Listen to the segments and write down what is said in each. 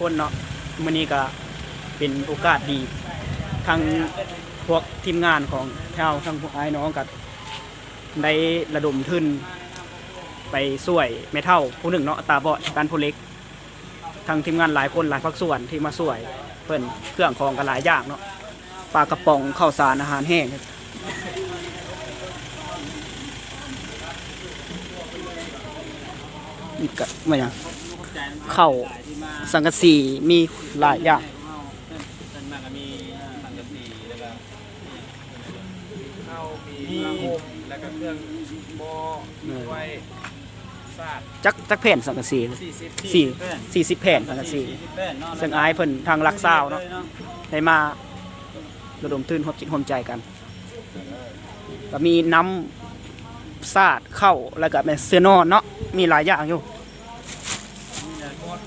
คนเนาะมื้อนี้ก็เป็นโอกาสดีทางพวกทีมงานของเท่าทั้งพวกไอ้ายน้องกับได้ระดมทุนไปช่วยแม่เท่าผู้หนึ่งเนาะตาบอดการผู้เล็กทางทีมงานหลายคนหลายภาคส่วนที่มาช่วยเพิ่นเครื่องของกันหลายอย่างเนาะปลากระป๋องข้าวสารอาหารแห้งนี่ก็ไม่ยัง เข้าสังกะสีมีหลายอย่างส่วนมากก็มีสังกะสีแล้วก็ข้าวมีผ้าห่มแล้วก็เครื่องหม้อไว้สาดจักจักแผ่นสังกะสีสี่สิบสี่สี่สิบแผ่นสังกะสีสี่สิบแผ่นเนาะซึ่งอายเพิ่นทางรักษาวเนาะได้มาระดมทุนร่วมจิตร่วมใจกันก็มีน้ำสาดเข้าแล้วก็เป็นเสื้อนอนเนาะมีหลายอย่างอยู่หม้อ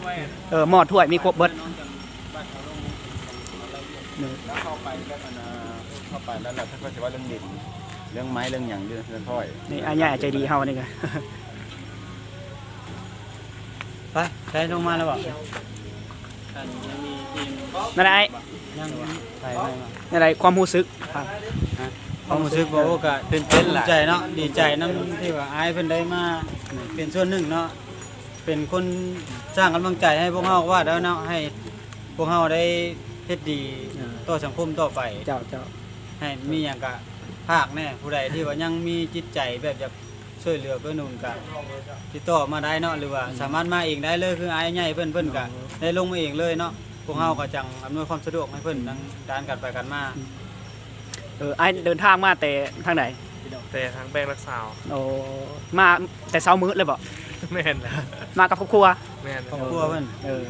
ถ้วยเออหม้อถ้วยมีครบเบิดแล้วเข้าไปแล้วมันอ่าเข้าไปแล้วเราถ้าเขาจะว่าเรื่องดินเรื่องไม้เรื่องหยังเรื่องเรื่องถ้อยนี่อายใหญ่ใจดีเฮานี่ก็ไปไปลงมาแล้วบอกอันยังมีทีมนั่นไอ้ยังไปไปมานั่นไอ้ความรู้สึกครับความรู้สึกว่าโอ้ก็ตื่นเต้นใจเนาะดีใจนํที่ว่าอายเพิ่นได้มาเป็นส่วนหนึ่งเนาะเป็นคน สร้างกำลังใจให้พวกเฮาว่าแล้วเนาะให้พวกเฮาได้เฮ็ดดีต่อสังคมต่อไป เจ้าเจ้า ให้มีหยังกะภาคแน่ผู้ใดที่ว่ายังมีจิตใจแบบอยากช่วยเหลือเพื่อนหนุนกะติดต่อมาได้เนาะหรือว่าสามารถมาเองได้เลยคืออายใหญ่เพิ่นเพิ่นกะได้ลงมาเองเลยเนาะพวกเฮาก็จังอำนวยความสะดวกให้เพิ่นทั้งด้านกันไปกันมาเออไอ้เดินทางมาแต่ทางไหนแต่ทางแบงค์รักษาวโอ้มาแต่เช้ามื้อเลยบ่ แม่นนะมากับครอบครัวแม่นครอบครัวเพิ่นเออ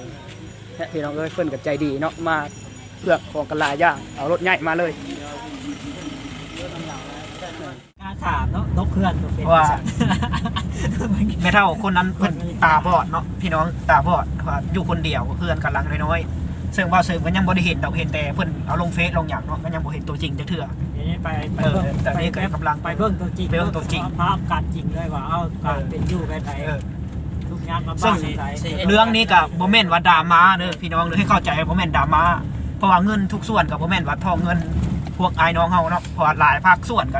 และพี่น้องเอ้ยเพิ่นกับใจดีเนาะมาเพื่อของกันหลายอย่างเอารถใหญ่มาเลยการถามเนาะนกเพื่อนตัวเป็นว่า แม่เท่าคนนั้นเพิ่นตาบอดเนาะพี่น้องตาบอดว่าอยู่คนเดียวเพื่อนกันหลังน้อยๆซึ่งว่าเสริมก็ยังบ่ได้เห็นดอกเห็นแต่เพิ่นเอาลงเฟซลงอย่างเนาะก็ยังบ่เห็นตัวจริงจักเทื่อเดี๋ยว นี้ไปไปเบิ่งแต่นี่ก็กำลังไปเบิ่งตัวจริงไปเบิ่งตัวจริงภาพการจริงเลยว่าเอาการเป็นอยู่ไปไหนทุกอย่างมาบ้างงไหนเรื่องนี้ก็บ่แม่นว่าดราม่าเด้อพี่น้องเด้อให้เข้าใจว่าบ่แม่นดราม่าเพราะว่าเงินทุกส่วนก็บ่แม่นว่าทองเงินพวกไอ้น้องเฮาเนาะพราะว่าหลายภาคส่วนก็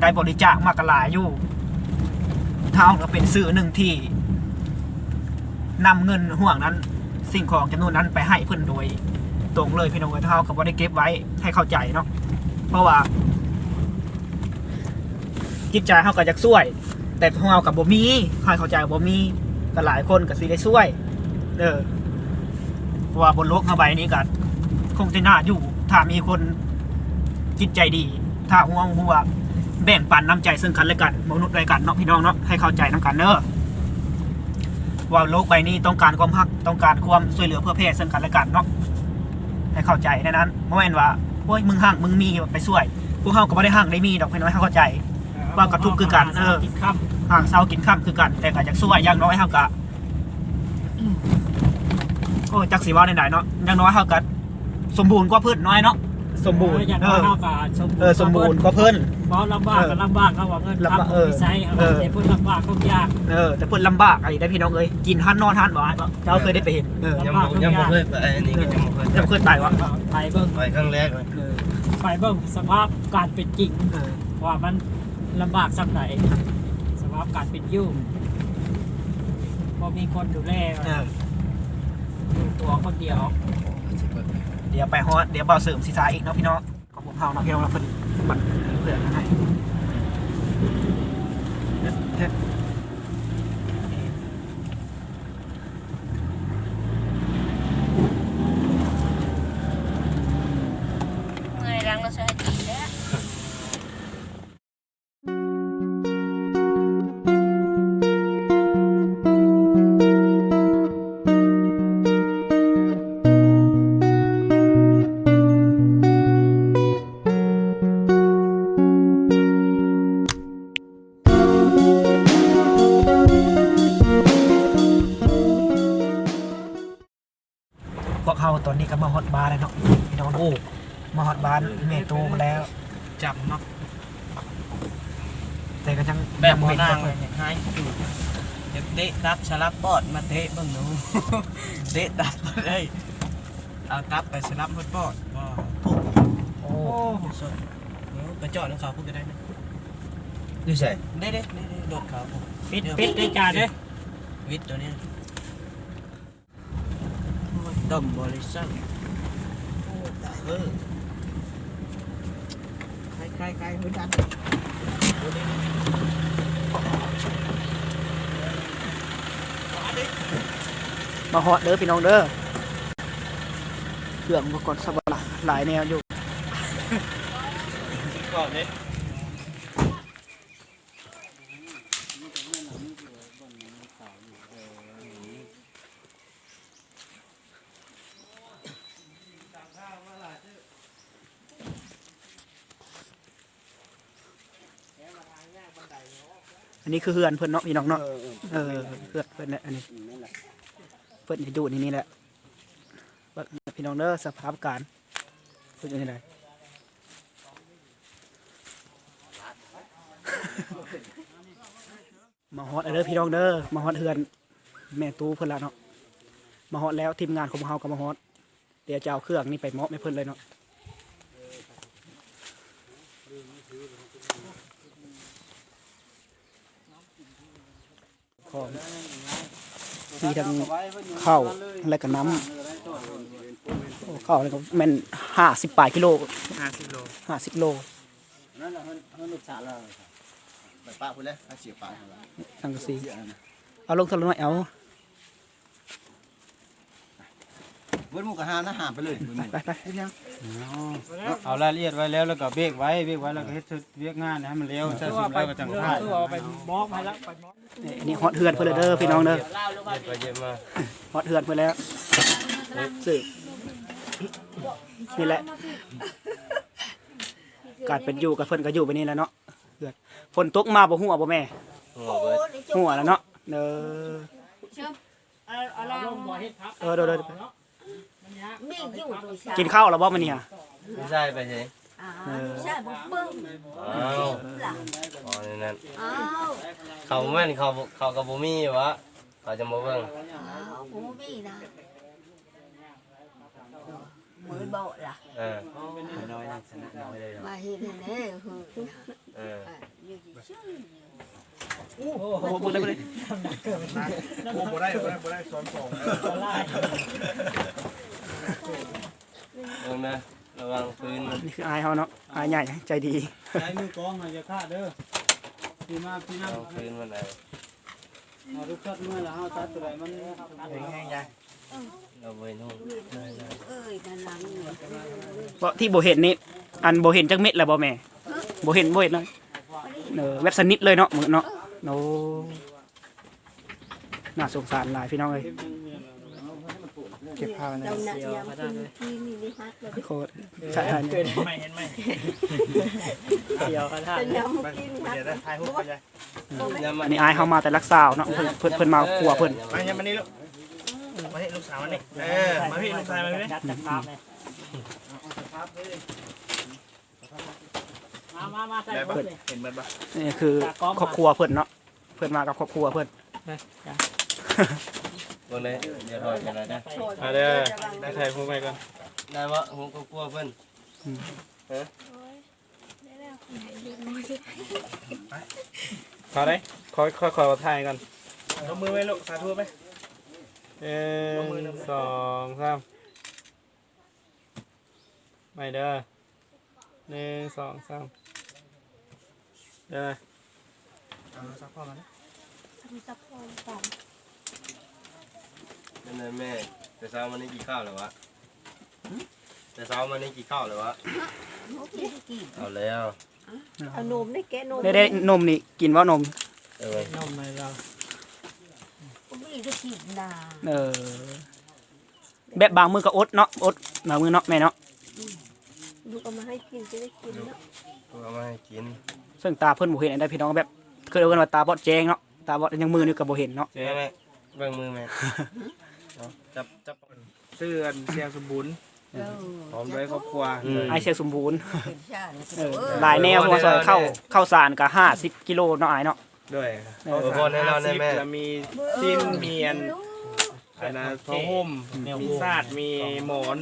ได้บริจาคมากหลายอยู่เท่าก็เป็นสื่อหนึ่งที่นำเงินห่วงนั้น สิ่งของจำนวนนั้นไปให้เพิ่อนโดย ตรงเลยพี่น้องเอ้ยเท่ากับว่าได้เก็บไว้ให้เข้าใจเนาะ เพราะว่าจิตใจเฮาก็อยากช่วย แต่ของเรากับบ่มีให้เข้าใจบ่มีก็หลายคนก็สิได้ช่วย เด้อเพราะว่าบนโลกเฮาใบนี้ก็คงจะน่าอยู่ ถ้ามีคนจิตใจดี ถ้าห่วงหัวแบ่งปันน้ำใจซึ่งกันและกันมนุษย์ด้วยกันเนาะพี่น้องเนาะให้เข้าใจนํกันเด้อว่าโลกใบนี้ต้องการความรักต้องการความช่วยเหลือเพื่อเพศซึ่งกันและกันเนาะให้เข้าใจในนั้นบ่แม่นว่า โอ้ยมึงห่างมึงมีไปช่วยพวกเขาก็ไม่ได้ห่างได้มีดอกพี่น้อยห้เข้าใจ ว่ากับทุกข์คือกันเออ กินข้ามห่างเศร้ากินข้ามคือกัน แต่ก็จากสู้อย่างน้อยเฮากะโอ้จักสีว่าไหนๆเนาะอย่างน้อยเฮากะสมบูรณ์กว่าพืชน้อยเนาะ สมบูรณ์อย่างเอน้อยอเท่ากับสมบูรณ์เออสมบูรณ์กว่าเพิ่นเพราะลำบากก็ลำบากเขาว่าเงินลำบากคำเออวิสัยเขาเออแต่พูดลำบากทุกอย่างเออแต่เพิ่นลำบากอะไรได้พี่น้องเอ้ยกินหันนอนหันบ่อ้ายบ่เจ้าเคยได้ไปเห็นเออยังบ่ยังบ่เคยไปอันนี้ก็ยังบ่เคยเจ้าเคยไปวะไปเบิ่งไปครั้งแรกเลยเออไปเบิ่งสภาพการเป็นจริงเออว่ามันลำบากสักไหนสภาพการเป็นอยู่พอมีคนดูแลเอออยู่ตัวคนเดียวเดี๋ยวไปฮอดเดี๋ยวเบาเสริมศีรษะอีกเนาะพี่น้องของผมเฮาเนาะพี่น้องเราเพิ่นบัตรเพื่อนให้ พวกเขาตอนนี้ก็มาฮอตบาร์แล้วเนาะพี่น้องเนาะมาฮอตบาร์เมโตมาแล้วจับเนาะแต่ก็ยังแบบยังบ่เห็นนางเพิ่นให้ยอยากเตะตับสลับปอดมาเตะเบ้างหนูเตะตับมาได้เอาตับไปสลับหมดปอดบ่ปุ๊บโอ้สดเดี๋ยวกระจอดแล้วเขาพูดกันได้นะนี่ใช่ได้เด้ได้ได้โดดเขาผมปิดปิดรายการเด้อวิทย์ตัวเนี้ย ต้มบริษัทโอ้ตายเออใครใครใครไม่ดันมาฮอดเด้อพี่น้องเด้อเครื่องอุปกรณ์สับหลายหลายแนวอยู่ก่อนเลย อันนี้คือเฮือนเพิ่นเนาะพี่น้องเนาะ เออเฮือนเพิ่นเนี่ยอันนี้ เพิ่นจะอยู่นี่นี่แหละเบิ่งพี่น้องเด้อสภาพการเพิ่นอยู่ที่ไหนมาฮอดเด้อพี่น้องเด้อมาฮอดเฮือน แม่ตู้เพิ่นละเนาะมาฮอดแล้วทีมงานของเฮาก็มาฮอดเดี๋ยวจะเอาเครื่องนี่ไปมอบให้เพิ่นเลยเนาะ ของมีทั้งข้าวและก็น้ำโอ้ข้าวแล้วก็แม่นห้าสิบปลายกิโลห้าสิบโลห้าสิบโลนั่นแหละมันมันลูกสาวเราไปป้าพูดเลยอาเสียป้าของเราสังกะสีเอาลงทะเลหน่อยเอา เบิ้ลหมูกระหามนะหามไปเลยไปไปไปเอารายละเอียดไว้แล้วแล้วก็เบรกไว้เบรกไว้แล้วก็เฮ็ดเวียกงานให้มันเร็วใช่สิแล้วก็จังพลาดคือเอาไปมอบให้แล้วไปมอบนี่อันนี้ฮอตเฮือนเพื่อนเลยเด้อพี่น้องเด้อไปเยอะมากฮอตเฮือนเพื่อนแล้วสื่อนี่แหละ การเป็นอยู่กับเพื่อนก็อยู่ไปนี่แหล้วเนาะเฮือนฝนตกมาบ่หัวบ่แม่หัวเบิดหัวแล้วเนาะเด้อ เอาเอาลลองงบ่เฮ็ดครับเออเด้อเด้อมีอยู่ตัวชากินข้าวแล้วบ่มื้อนี้ฮะไม่ใช่ไปใช่อ่าใช่บุกบึ้งอ้าวล่ะอ๋อในนั้นอ้าวเขาแม่นเขาเขากับบ่มีวะเขาจะมาเบิ่งอ้าวกูมีนะมือโบะล่ะเออน้อยนะชนะน้อยเลยมาเห็นแน่คือเอออยู่ชื่อโอ้โหบ่ได้บ่ได้โอ้บ่ได้บ่ได้บ่ได้ซ้อนสอง เบิ่งนะระวังพื้นนะนี่คืออายเฮาเนาะอายใหญ่ใจดีใช้มือกองให้อย่าฆ่าเด้อพี่มาพี่ระนำวังพื้นมันได้เอาทุกชัดเมื่อแล้วเฮาตัดตัวใดมันเราเว้นห้องเอ้ยนั่นหลังเนี่ยเพราะที่บ่เห็นนี่อันบ่เห็นจักเม็ดแล้วบ่แม่บ่เห็นบ่เห็นเลยเออแบบสนิทเลยเนาะมื้อเนาะโอ้น่าสงสารหลายพี่น้องเอ้ยเก็บผ้า เรานะหนักยำกินกินนี่นี่ฮักเลยโคตรใช่ใช่เห็นไหมเห็นไหมเดียวกันท่าแต่ยำกินฮักเดี๋ยวได้ถ่ายรูปไปเลยอันนี้อายเฮามาแต่รักษาวเนาะเพิ่นเพิ่นเพิ่นมาครัวเพิ่นมาเนี่ยมานี่ลูกมานี่ลูกสาวมานี่เออมาพี่ลูกชายมาพี่จัดจัดภาพเลยมามามาใส่ได้รปะถเลย เห็นมันปะนี่คือครอบครัวเพิ่นเนาะเพิ่นมากับครอบครัวเพิ่นเบิ่งเลยเดี๋ยวถอยกันเลยนะเอาเด้อได้ถ่ายผู้ไปก่อนได้วะผมก็กลัวเพิ่นขอได้ขอขอขอถ่ายก่อนยกมือไว้ลูกสาธุไหมหนึ่งสองสามไม่เด้อหนึ่งสองสามเด้อสักพ่อมานะนั่ นน่ะแม่ แต่เช้ามันนี่กี่ข้าวเลยวะแต่เช้ามันนี่กี่ข้าวเลยวะเอาแล้วเอานมได้แกะนมได้ได้นมนี่กินว่านม เออนมเลยเรากูไม่ได้กินนาเออ แบบบางมือก็อดเนาะอดบางมือเนาะแม่เนาะลูกเอามาให้กินจะได้กินเนาะกูเอามาให้กินซึ่งตาเพิ่นบ่เห็นอันใดพี่น้องแบบเคยเรียกกันว่าตาบอดแจงเนาะตาบอดยังมือนี่ก็บ่เห็นเนาะแม่แม่เบิ่งมือแม่ เอาจับจับเสื้อเสียงสมบูรณ์เออพร้อมด้วยครอบครัวอืมไอเสียสมบูรณ์เป็นชาติเออหลายแนวเพราะว่าซอยเข้าเข้าสารก็50กิโลเนาะอายเนาะด้วยเออพอในเราในแม่จะมีสิ้นเมียนอันนั้นผ้าห่มมีซาดมีหมอน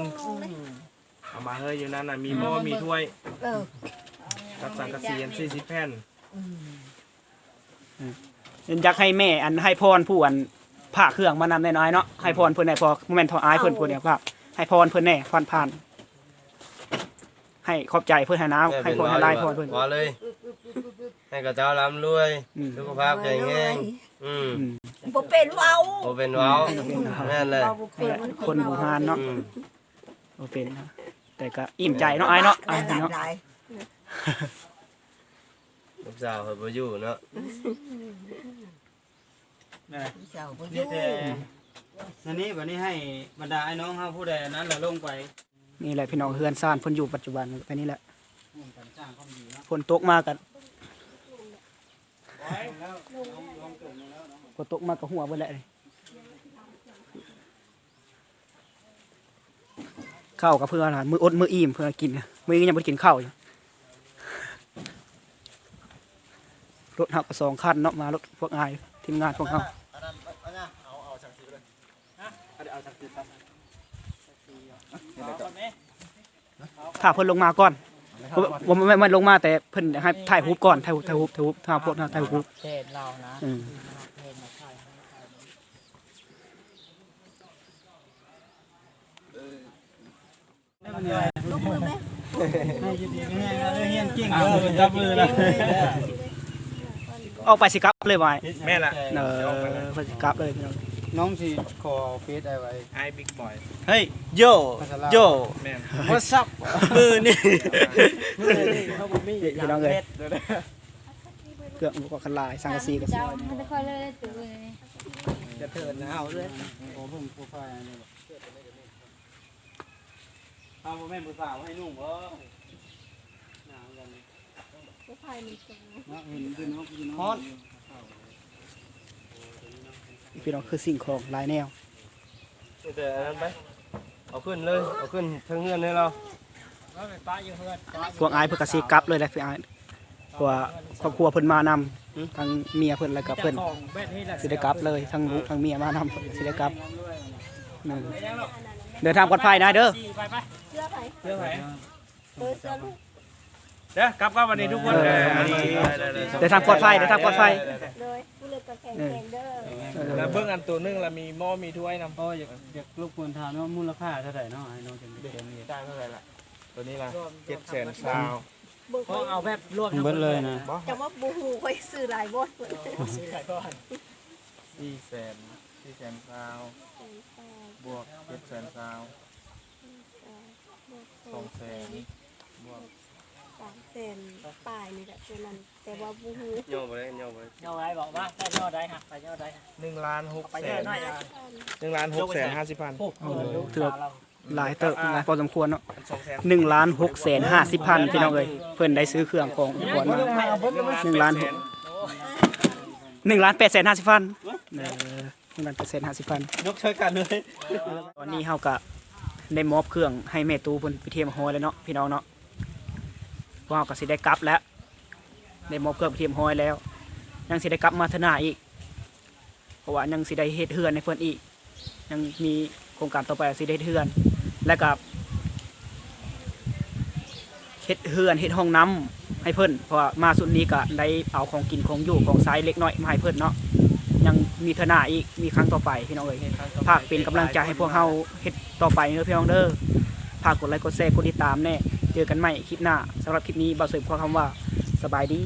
เอามาเฮ้ยอยู่นั่นน่ะมีหม้อมีถ้วยเออกับสังกะสีอัน40แผ่นอยากให้แม่อันให้พรผู้อัน ผ่าเครื่องมานำน้อยๆเนาะให้พรเพิ่นได้พอโมเมนต์ทออายเพิ่นผู้เดียวครับให้พรเพิ่นแน่ผ่านผ่านให้ขอบใจเพิ่นให้น้ำให้พรให้ลายพรเพิ่นว่าเลย ให้กับเจ้าร่ำรวยอืม สุขภาพแข็งแรงอืมอืมบ่เป็นเว้าโอเป็นเว้าแม่นเลยเว้าบ่เป็นมันคนบูฮานเนาะอืมโอเป็นนะแต่ก็อิ่มใจเนาะอายเนาะอายเนาะได้ลูกสาวเพิ่นบ่อยู่เนาะ นะเจ้าบ่อนี่ยู่แต่อันนี้วันนี้ให้บรรดาไอ้น้องเฮาผู้ใดนั้นเราลงไปนี่แหละพี่น้องเฮือนซ่านเพิ่นอยู่ปัจจุบันไปนี่แหละร่วมกันสร้างความดีเนาะฝนตกมากันฝนตกมากับหัวเบิ่แหละนี่ข้าวกับเพื่อนหามืออดมืออิ่มเพื่อกินมือยังบ่ได้กินข้าวอยู่รถหักสองคันเนาะมารถพวกอาย ทีมงานพวกเขาถ้าเพิ่นลงมาก่อนผมไม่ไม่ลงมาแต่เพิ่นให้ถ่ายรูปก่อนถ่ายรูปถ่ายรูปถ่ายรูปถ่ายพวกถ่ายรูปเทศเรานะอืมเทศมาใช่ลูกมือไหมให้ยินดีแม่ๆเด้อเฮียนเก่งเด้อจับมือแล้วออกไปสิกลับ เลยไว้แม่ละเออเพิ่นสิกลับเลยพี่น้องน้องสิขอเฟซได้ไว้ไอ้บิ๊กบอยเฮ้ยโยโย แม่น What's up มือนี่พี่น้องเอ้ยเครื่องอุปกรณ์คันลายสังกะสีก็สวยมันจะค่อยเลื่อยตัวเลยจะเถินนะเอาเลยขอเพิ่มโปรไฟล์อันนี้บ่เอาบ่แม่นผู้สาวให้นุ่งบ่หนาวกันบ่พายมันตรงเนาะเห็นคือน้องพี่น้องฮอต พี่น้องคือสิ่งของหลายแนวเดี๋ยวอันนั้นไปเอาขึ้นเลยเอาขึ้นทั้งเงินให้เราว่าเป็นป้าอยู่เพื่อนป้าพวกอายเพิ่นก็สิกลับเลยแหละพี่อายเพราะว่าครอบครัวเพิ่นมานำทั้งเมียเพิ่นแล้วก็เพิ่นของเบ็ดนี่แหละสิได้กลับเลยทั้งลูกทั้งเมียมานำสิได้กลับนั่นเดินทางปลอดภัยนะเด้อไปไปเสื้อไผเรื่องไหน เออเสื้อลูกเด้อกลับกันวันนี้ทุกคนเอออันนี้เดินทางปลอดภัยเดินทางปลอดภัยเลยผู้เลือกก็แข็งแข็งเด้อเออแล้วเบื้องอันตัวหนึงแล้วมีหม้อมีถ้วยนำก็อยากอยากรบกวนถามว่ามูลค่าเท่าไหร่เนาะให้น้องจังได้เห็นนี่ได้เท่าไหร่ละตัวนี้ละเจ็ดแสนซาวเบิ่งเพราะเอาแบบรวมเบิดเลยนะจังว่าบ่ฮู้ค่อยซื้อหลายบ่ซื้อไก่ก่อนสี่แสนสี่แสนซาวบวกเจ็ดแสนซาวสองแสนบวก สามเซนป้ายนี่แหละตัวนั้นแต่ว่าบ่ฮู้โยไปเลยโยไปเงาไรบอกว่าได้ยอดได้ฮะไปยอดได้ฮะหนึ่งล้านหกไปแสเยอะนหน่อยอะหนึ่งล้านหกแสนห้าสิบพัน โอ้โหลูกสาวเราหลายเติบหลายพอสมควรเนาะสองแสนหนึ่งล้านหกแสนห้าสิบพันพี่น้องเอ้ยเพิ่นได้ซื้อเครื่องของอุปกรณ์มาหนึ่งล้านหกหนึ่งล้านแปดแสนห้าสิบพันเออหนึ่งล้านแปดแสนห้าสิบพันยกช่วยกันเลย ตอนนี้เฮาก็ได้มอบเครื่องให้แม่ตูเพิ่นไปเทียมฮอยแล้วเนาะพี่น้องเนาะ พวกเฮาก็สิได้กลับแล้วได้มอบเครื่องเทียมฮอยแล้ว ยังสิได้กลับมาทนาอีก เพราะว่ายังสิได้เฮ็ดเฮือนให้เพิ่อนอีก ยังมีโครงการต่อไปสิได้เฮือน และกับเฮ็ดเฮือนเฮ็ดห้องน้ำให้เพิ่นเพราะมาสุดนี้ก็ได้เอาของกินของอยู่ของใช้เล็กน้อยมาให้เพิ่นเนาะยังมีทนาอีกมีครั้งต่อไปพี่น้องเอ้ยภาคเป็นกำลังใจให้พวกเราเฮ็ดต่อไปเด้อพี่น้องเด้อฝากกดไลค์กดแชร์กดติดตามแน่ เจอกันใหม่คลิปหน้าสำหรับคลิปนี้บ่าวเสริมขอคำว่าสบายดี